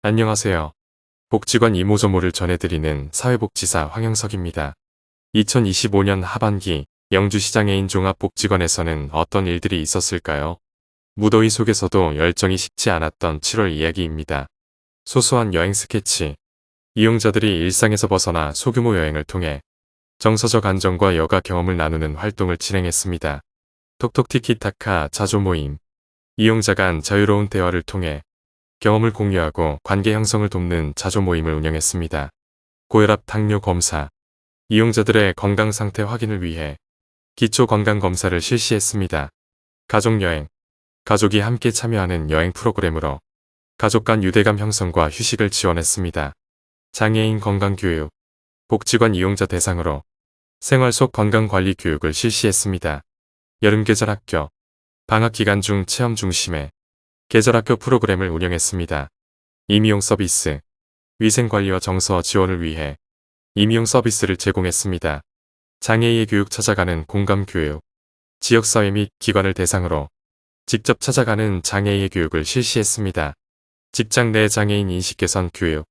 안녕하세요. 복지관 이모저모를 전해드리는 사회복지사 황영석입니다. 2025년 하반기 영주시장애인 종합복지관에서는 어떤 일들이 있었을까요? 무더위 속에서도 열정이 식지 않았던 7월 이야기입니다. 소소한 여행 스케치. 이용자들이 일상에서 벗어나 소규모 여행을 통해 정서적 안정과 여가 경험을 나누는 활동을 진행했습니다. 톡톡 티키타카 자조 모임. 이용자 간 자유로운 대화를 통해 경험을 공유하고 관계 형성을 돕는 자조 모임을 운영했습니다. 고혈압 당뇨 검사. 이용자들의 건강 상태 확인을 위해 기초 건강 검사를 실시했습니다. 가족 여행. 가족이 함께 참여하는 여행 프로그램으로 가족 간 유대감 형성과 휴식을 지원했습니다. 장애인 건강 교육. 복지관 이용자 대상으로 생활 속 건강관리 교육을 실시했습니다. 여름 계절 학교. 방학 기간 중 체험 중심의 계절학교 프로그램을 운영했습니다. 임의용 서비스, 위생관리와 정서 지원을 위해 임의용 서비스를 제공했습니다. 장애인의 교육 찾아가는 공감교육, 지역사회 및 기관을 대상으로 직접 찾아가는 장애인의 교육을 실시했습니다. 직장 내 장애인 인식 개선 교육,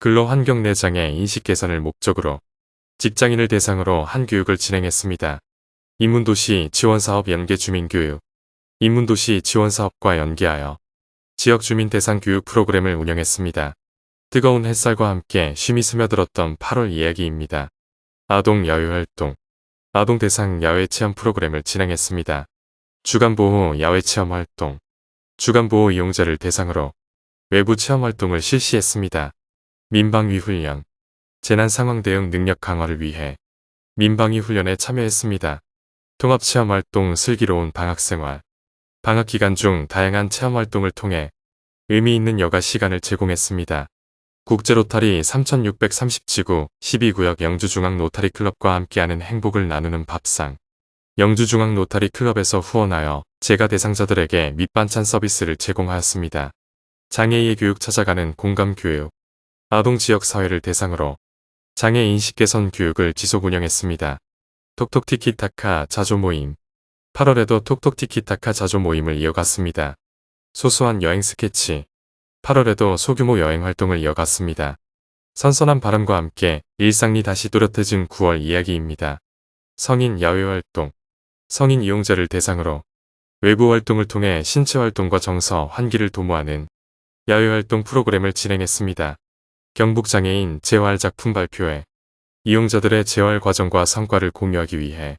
근로 환경 내 장애 인식 개선을 목적으로 직장인을 대상으로 한 교육을 진행했습니다. 인문도시 지원사업 연계 주민교육, 인문도시 지원사업과 연계하여 지역 주민 대상 교육 프로그램을 운영했습니다. 뜨거운 햇살과 함께 쉼이 스며들었던 8월 이야기입니다. 아동 야외활동, 아동 대상 야외 체험 프로그램을 진행했습니다. 주간보호 야외 체험 활동, 주간보호 이용자를 대상으로 외부 체험 활동을 실시했습니다. 민방위 훈련, 재난 상황 대응 능력 강화를 위해 민방위 훈련에 참여했습니다. 통합 체험 활동 슬기로운 방학 생활, 방학 기간 중 다양한 체험 활동을 통해 의미 있는 여가 시간을 제공했습니다. 국제 로타리 3630지구 12구역 영주중앙 로타리 클럽과 함께하는 행복을 나누는 밥상 영주중앙 로타리 클럽에서 후원하여 제가 대상자들에게 밑반찬 서비스를 제공하였습니다. 장애인의 교육 찾아가는 공감 교육 아동 지역 사회를 대상으로 장애 인식 개선 교육을 지속 운영했습니다. 톡톡티키타카 자조 모임 8월에도 톡톡 티키타카 자조 모임을 이어갔습니다. 소소한 여행 스케치 8월에도 소규모 여행 활동을 이어갔습니다. 선선한 바람과 함께 일상이 다시 또렷해진 9월 이야기입니다. 성인 야외 활동 성인 이용자를 대상으로 외부 활동을 통해 신체 활동과 정서, 환기를 도모하는 야외 활동 프로그램을 진행했습니다. 경북장애인 재활 작품 발표회 이용자들의 재활 과정과 성과를 공유하기 위해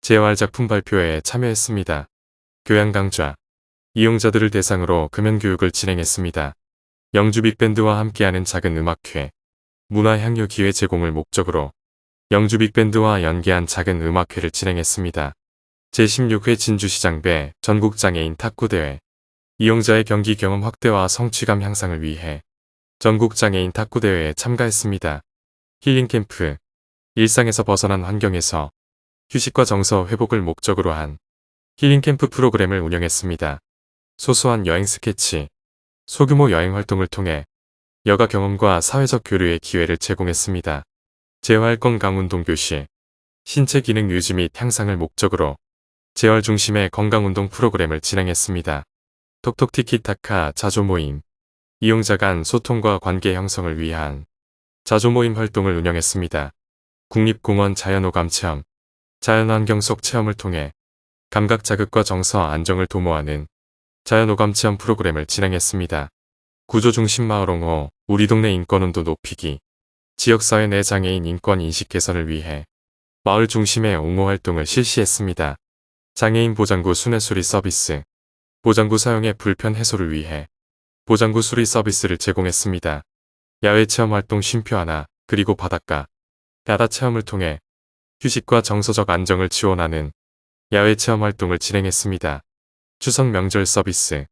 재활 작품 발표회에 참여했습니다. 교양 강좌 이용자들을 대상으로 금연 교육을 진행했습니다. 영주 빅밴드와 함께하는 작은 음악회 문화향유 기회 제공을 목적으로 영주 빅밴드와 연계한 작은 음악회를 진행했습니다. 제16회 진주시장배 전국장애인 탁구대회 이용자의 경기 경험 확대와 성취감 향상을 위해 전국장애인 탁구대회에 참가했습니다. 힐링캠프 일상에서 벗어난 환경에서 휴식과 정서 회복을 목적으로 한 힐링캠프 프로그램을 운영했습니다. 소소한 여행 스케치, 소규모 여행 활동을 통해 여가 경험과 사회적 교류의 기회를 제공했습니다. 재활 건강 운동 교실, 신체 기능 유지 및 향상을 목적으로 재활 중심의 건강 운동 프로그램을 진행했습니다. 톡톡티키타카 자조 모임, 이용자 간 소통과 관계 형성을 위한 자조 모임 활동을 운영했습니다. 국립공원 자연오감 체험, 자연환경 속 체험을 통해 감각 자극과 정서 안정을 도모하는 자연오감 체험 프로그램을 진행했습니다. 구조중심 마을옹호, 우리 동네 인권운도 높이기, 지역사회 내 장애인 인권 인식 개선을 위해 마을 중심의 옹호 활동을 실시했습니다. 장애인 보장구 순회수리 서비스, 보장구 사용의 불편 해소를 위해 보장구 수리 서비스를 제공했습니다. 야외 체험 활동 쉼표 하나, 그리고 바닷가, 바다 체험을 통해 휴식과 정서적 안정을 지원하는 야외 체험 활동을 진행했습니다. 추석 명절 서비스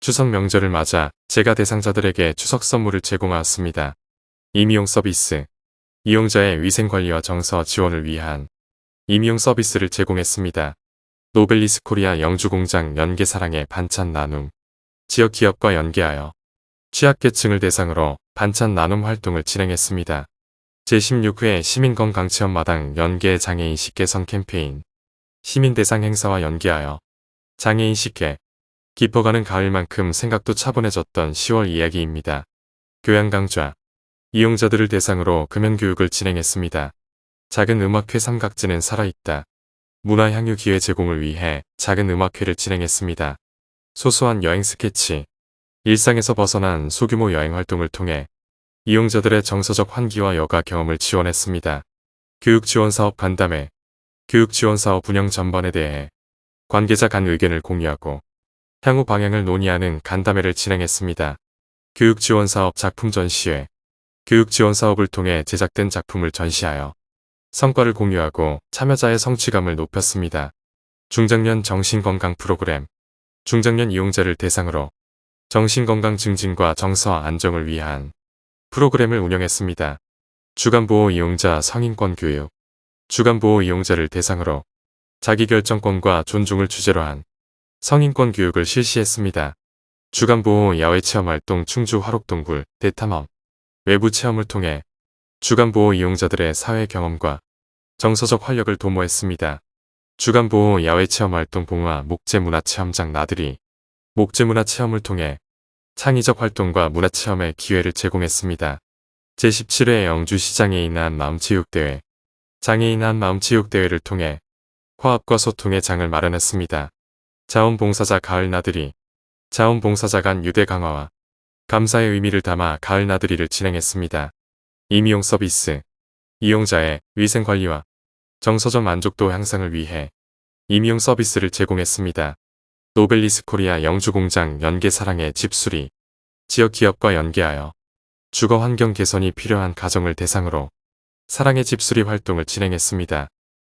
추석 명절을 맞아 제가 대상자들에게 추석 선물을 제공하였습니다. 임의용 서비스 이용자의 위생관리와 정서 지원을 위한 임의용 서비스를 제공했습니다. 노벨리스 코리아 영주공장 연계사랑의 반찬 나눔 지역 기업과 연계하여 취약계층을 대상으로 반찬 나눔 활동을 진행했습니다. 제16회 시민건강체험 마당 연계 장애인 식 개선 캠페인 시민 대상 행사와 연계하여 장애인식회 깊어가는 가을만큼 생각도 차분해졌던 10월 이야기입니다. 교양 강좌, 이용자들을 대상으로 금연교육을 진행했습니다. 작은 음악회 삼각지는 살아있다. 문화향유 기회 제공을 위해 작은 음악회를 진행했습니다. 소소한 여행 스케치, 일상에서 벗어난 소규모 여행 활동을 통해 이용자들의 정서적 환기와 여가 경험을 지원했습니다. 교육지원사업 간담회, 교육지원사업 운영 전반에 대해 관계자 간 의견을 공유하고 향후 방향을 논의하는 간담회를 진행했습니다. 교육지원사업 작품 전시회, 교육지원사업을 통해 제작된 작품을 전시하여 성과를 공유하고 참여자의 성취감을 높였습니다. 중장년 정신건강 프로그램, 중장년 이용자를 대상으로 정신건강 증진과 정서 안정을 위한 프로그램을 운영했습니다. 주간보호 이용자 성인권 교육, 주간보호 이용자를 대상으로 자기결정권과 존중을 주제로 한 성인권 교육을 실시했습니다. 주간보호 야외체험활동 충주 화록동굴 대탐험 외부 체험을 통해 주간보호 이용자들의 사회 경험과 정서적 활력을 도모했습니다. 주간보호 야외체험활동 봉화 목재문화체험장 나들이 목재문화체험을 통해 창의적 활동과 문화체험의 기회를 제공했습니다. 제17회 영주시장에 인한 마음체육대회 장애인 한 마음체육대회를 통해 화합과 소통의 장을 마련했습니다. 자원봉사자 가을 나들이 자원봉사자 간 유대 강화와 감사의 의미를 담아 가을 나들이를 진행했습니다. 임용 서비스 이용자의 위생관리와 정서적 만족도 향상을 위해 임용 서비스를 제공했습니다. 노벨리스 코리아 영주공장 연계사랑의 집수리 지역 기업과 연계하여 주거 환경 개선이 필요한 가정을 대상으로 사랑의 집수리 활동을 진행했습니다.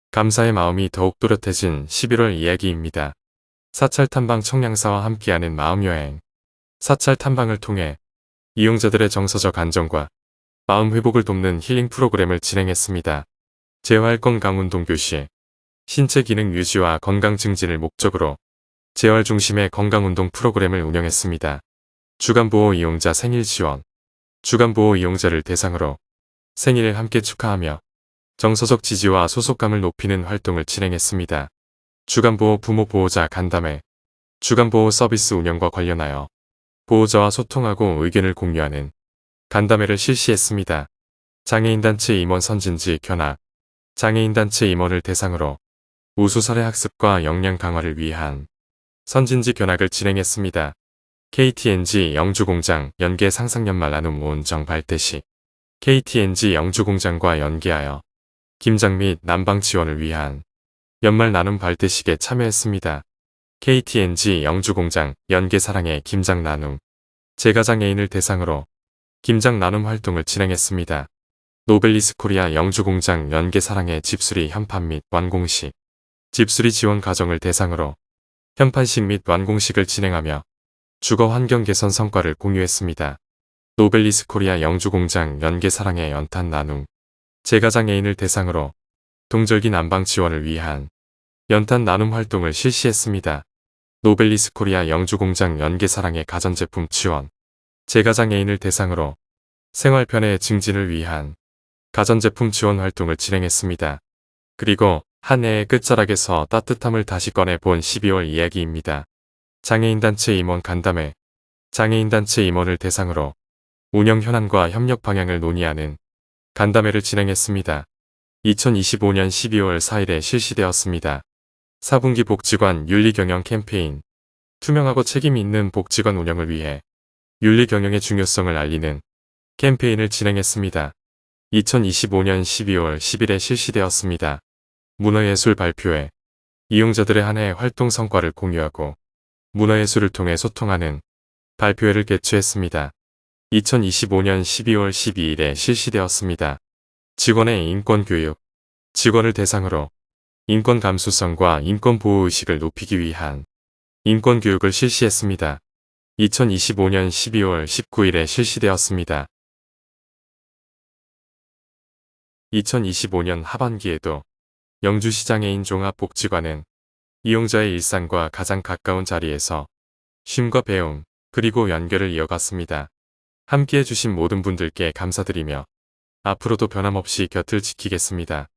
감사의 마음이 더욱 또렷해진 11월 이야기입니다. 사찰 탐방 청량사와 함께하는 마음여행 사찰 탐방을 통해 이용자들의 정서적 안정과 마음 회복을 돕는 힐링 프로그램을 진행했습니다. 재활 건강운동 교실 신체 기능 유지와 건강 증진을 목적으로 재활 중심의 건강운동 프로그램을 운영했습니다. 주간보호 이용자 생일 지원 주간보호 이용자를 대상으로 생일을 함께 축하하며 정서적 지지와 소속감을 높이는 활동을 진행했습니다. 주간보호 부모 보호자 간담회 주간보호 서비스 운영과 관련하여 보호자와 소통하고 의견을 공유하는 간담회를 실시했습니다. 장애인단체 임원 선진지 견학 장애인단체 임원을 대상으로 우수 사례 학습과 역량 강화를 위한 선진지 견학을 진행했습니다. KTNG 영주공장 연계 상상연말 나눔 온정 발대식 KTNG 영주공장과 연계하여 김장 및 난방 지원을 위한 연말 나눔 발대식에 참여했습니다. KTNG 영주공장 연계사랑의 김장 나눔 제가장애인을 대상으로 김장 나눔 활동을 진행했습니다. 노벨리스 코리아 영주공장 연계사랑의 집수리 현판 및 완공식 집수리 지원 가정을 대상으로 현판식 및 완공식을 진행하며 주거 환경 개선 성과를 공유했습니다. 노벨리스 코리아 영주공장 연계사랑의 연탄 나눔 제가장애인을 대상으로 동절기 난방 지원을 위한 연탄 나눔 활동을 실시했습니다. 노벨리스 코리아 영주공장 연계사랑의 가전제품 지원 제가장애인을 대상으로 생활 편의 증진을 위한 가전제품 지원 활동을 진행했습니다. 그리고 한 해의 끝자락에서 따뜻함을 다시 꺼내본 12월 이야기입니다. 장애인단체 임원 간담회 장애인단체 임원을 대상으로 운영 현안과 협력 방향을 논의하는 간담회를 진행했습니다. 2025년 12월 4일에 실시되었습니다. 4분기 복지관 윤리경영 캠페인 투명하고 책임 있는 복지관 운영을 위해 윤리경영의 중요성을 알리는 캠페인을 진행했습니다. 2025년 12월 10일에 실시되었습니다. 문화예술 발표회 이용자들의 한해 활동 성과를 공유하고 문화예술을 통해 소통하는 발표회를 개최했습니다. 2025년 12월 12일에 실시되었습니다. 직원의 인권교육, 직원을 대상으로 인권 감수성과 인권 보호의식을 높이기 위한 인권교육을 실시했습니다. 2025년 12월 19일에 실시되었습니다. 2025년 하반기에도 영주시장애인 종합복지관은 이용자의 일상과 가장 가까운 자리에서 쉼과 배움, 그리고 연결을 이어갔습니다. 함께 해 주신 모든 분들께 감사드리며 앞으로도 변함없이 곁을 지키겠습니다.